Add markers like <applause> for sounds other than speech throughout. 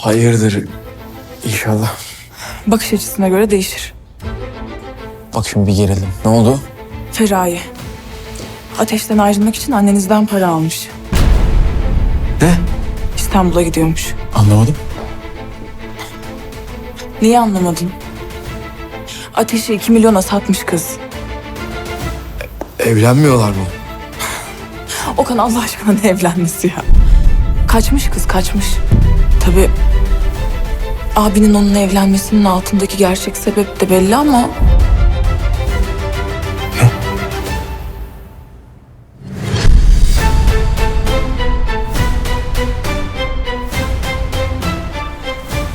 Hayırdır inşallah. Bakış açısına göre değişir. Bak şimdi bir gerildim. Ne oldu? Feraye. Ateşten ayrılmak için annenizden para almış. Ne? İstanbul'a gidiyormuş. Anlamadım. Niye anlamadın? Ateşi 2 milyona satmış kız. Evlenmiyorlar mı? Okan Allah aşkına ne evlenmesi ya? Kaçmış kız kaçmış. Tabii abinin onunla evlenmesinin altındaki gerçek sebep de belli ama...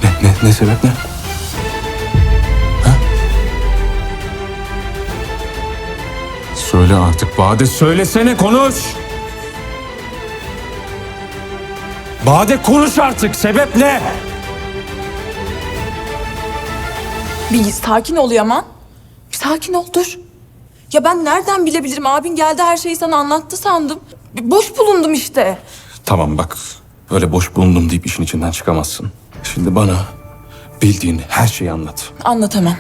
Ne, ne, ne sebep ne? Söyle artık Bade söylesene konuş. Bade konuş artık sebep ne? Bir sakin ol Yaman. Bir sakin ol dur. Ya ben nereden bilebilirim? Abin geldi her şeyi sana anlattı sandım. Bir Boş bulundum işte. Tamam bak öyle boş bulundum deyip işin içinden çıkamazsın. Şimdi bana bildiğin her şeyi anlat. Anlatamam.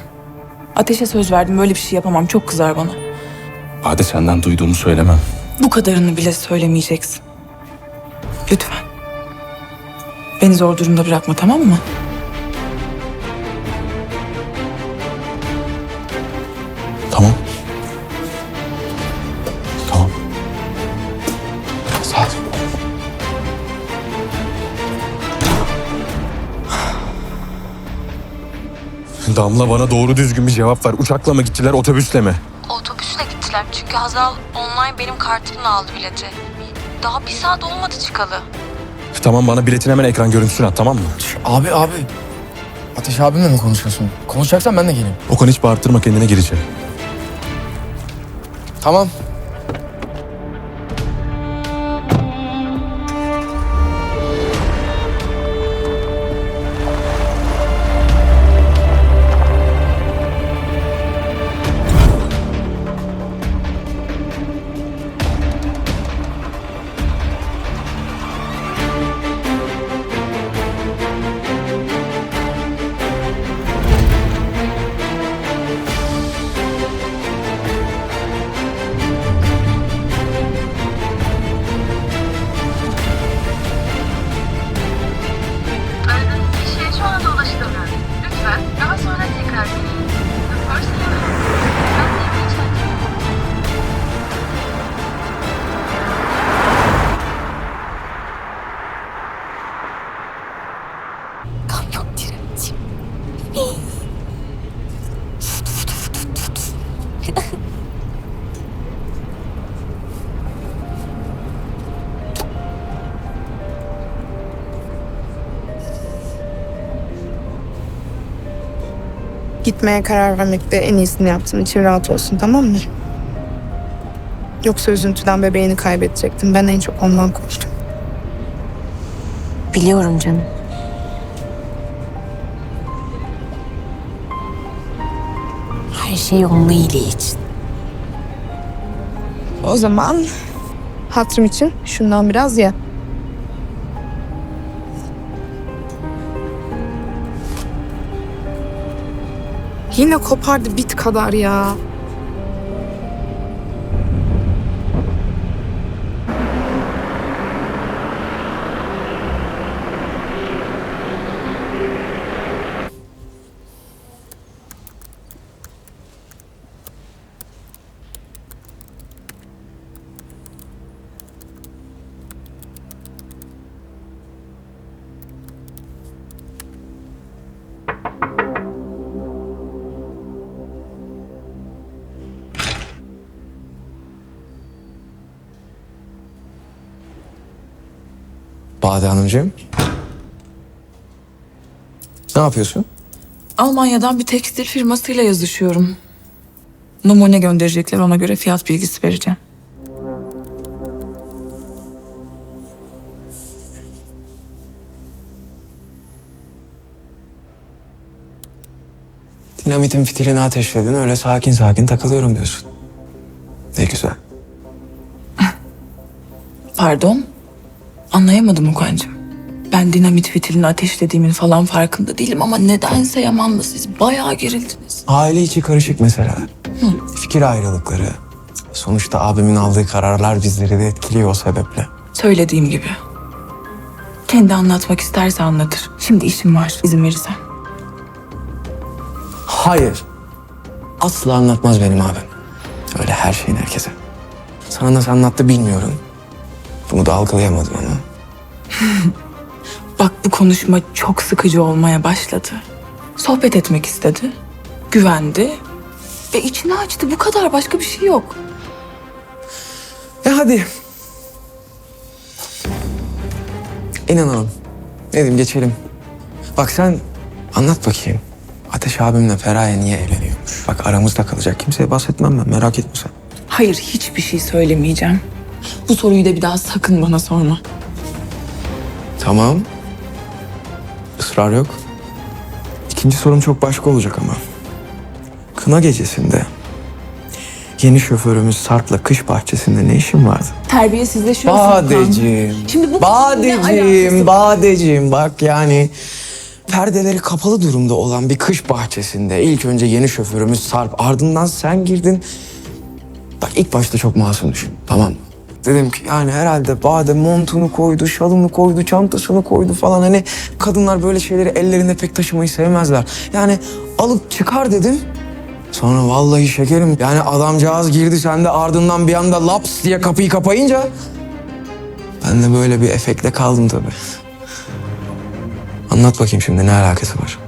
Ateşe söz verdim böyle bir şey yapamam. Çok kızar bana. Bade senden duyduğumu söylemem. Bu kadarını bile söylemeyeceksin. Lütfen. Beni zor durumda bırakma tamam mı? Tamam. Tamam. Sağ ol. Damla bana doğru düzgün bir cevap ver. Uçakla mı gittiler otobüsle mi? Otobüsle gittiler çünkü Hazal online benim kartımla aldı bileti. Daha bir saat olmadı çıkalı. Tamam bana biletin hemen ekran görüntüsünü at tamam mı? Abi abi. Ateş abimle mi konuşuyorsun? Konuşacaksan ben de geleyim. Okan hiç bağırttırma kendine gir içeri. Tamam. Gitmeye karar vermekte en iyisini yaptığın için rahat olsun tamam mı? Yoksa üzüntüden bebeğini kaybedecektin. Ben en çok ondan korktum. Biliyorum canım. Her şey onun iyiliği için. O zaman hatırım için şundan biraz ye. Yine kopardı bit kadar ya. Bade Hanımcığım. Ne yapıyorsun? Almanya'dan bir tekstil firmasıyla yazışıyorum. Numune gönderecekler ona göre fiyat bilgisi vereceğim. Dinamitin fitilini ateşledin öyle sakin sakin takılıyorum diyorsun. Ne güzel. Pardon? Anlayamadım Okan'cığım. Ben dinamit fitilini ateşlediğimin falan farkında değilim ama nedense Yaman'la siz bayağı gerildiniz. Aile içi karışık meseleler. Fikir ayrılıkları. Sonuçta abimin aldığı kararlar bizleri de etkiliyor o sebeple. Söylediğim gibi. Kendi anlatmak isterse anlatır. Şimdi işim var izin verirsen. Hayır. Asla anlatmaz benim abim. Öyle her şeyin herkese. Sana nasıl anlattı bilmiyorum. Bunu da algılayamadım ama. <laughs> Bak bu konuşma çok sıkıcı olmaya başladı. Sohbet etmek istedi. Güvendi. Ve içini açtı. Bu kadar başka bir şey yok. E hadi. İnanalım. Ne diyeyim geçelim. Bak sen anlat bakayım. Ateş abimle Feraye niye evleniyormuş? Bak aramızda kalacak. Kimseye bahsetmem ben merak etme sen. Hayır hiçbir şey söylemeyeceğim. Bu soruyu da bir daha sakın bana sorma. Tamam. Israr yok. İkinci sorum çok başka olacak ama. Kına gecesinde yeni şoförümüz Sarp'la kış bahçesinde ne işin vardı? Terbiyesizleşiyorsun. Badeciğim. Şimdi bu Badeciğim? Badeciğim bak yani perdeleri kapalı durumda olan bir kış bahçesinde ilk önce yeni şoförümüz Sarp ardından sen girdin. Bak ilk başta çok masum düşün tamam mı? Dedim ki yani herhalde Bade montunu koydu, şalını koydu, çantasını koydu falan. Hani kadınlar böyle şeyleri ellerinde pek taşımayı sevmezler. Yani alıp çıkar dedim. Sonra vallahi şekerim yani adamcağız girdi sen de ardından bir anda laps diye kapıyı kapayınca ben de böyle bir efektle kaldım tabii. Anlat bakayım şimdi ne alakası var?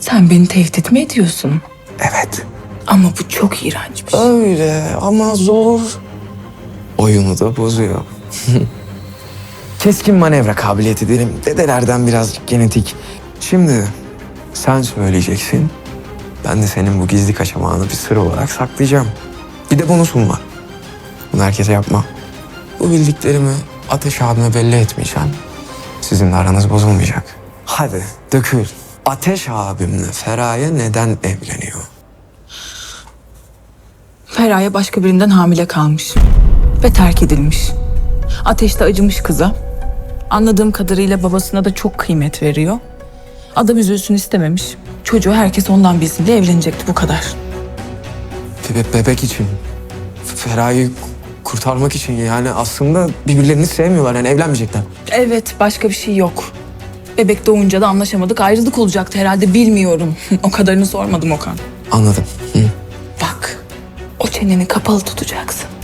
Sen beni tehdit mi ediyorsun? Evet. Ama bu çok iğrenç bir şey. Öyle ama zor. Oyunu da bozuyor. <laughs> Keskin manevra kabiliyeti derim. Dedelerden birazcık genetik. Şimdi sen söyleyeceksin. Ben de senin bu gizli kaçamağını bir sır olarak saklayacağım. Bir de bonusum var. Bunu herkese yapma. Bu bildiklerimi Ateş abime belli etmeyeceğim. Sizinle aranız bozulmayacak. Hadi dökül. Ateş abimle Feraye neden evleniyor? Feraye başka birinden hamile kalmış. Ve terk edilmiş. Ateş de acımış kıza. Anladığım kadarıyla babasına da çok kıymet veriyor. Adam üzülsün istememiş. Çocuğu herkes ondan bilsin diye evlenecekti bu kadar. Be- bebek için. Feraye'yi kurtarmak için yani aslında birbirlerini sevmiyorlar yani evlenmeyecekler. Evet başka bir şey yok. Bebek doğunca da anlaşamadık ayrılık olacaktı herhalde bilmiyorum. <laughs> o kadarını sormadım Okan. Anladım. Hı. Bak o çeneni kapalı tutacaksın.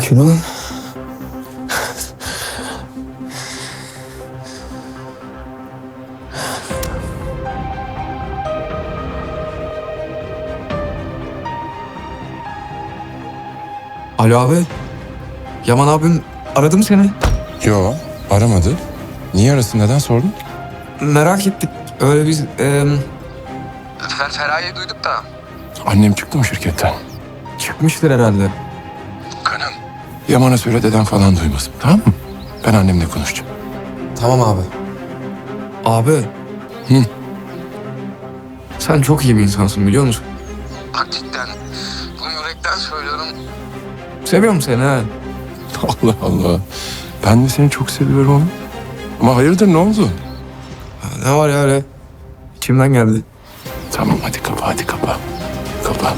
Sakin olun. Alo abi. Yaman abim aradı mı seni? Yo aramadı. Niye arasın neden sordun? Merak ettik. Öyle biz... E... Feraye'yi duyduk da. Annem çıktı mı şirketten? Çıkmıştır herhalde. Yaman'a söyle deden falan duymasın tamam mı? Ben annemle konuşacağım. Tamam abi. Abi. Hı. Sen çok iyi bir insansın biliyor musun? Bak cidden. Bunu yürekten söylüyorum. Seviyorum seni ha. Allah Allah. Ben de seni çok seviyorum oğlum. Ama hayırdır ne oldu? Ne var ya öyle? İçimden geldi. Tamam hadi kapa hadi kapa. Kapa.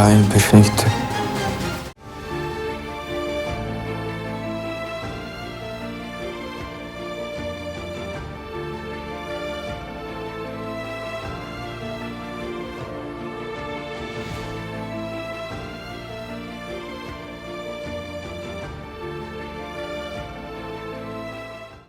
Rein beschnitt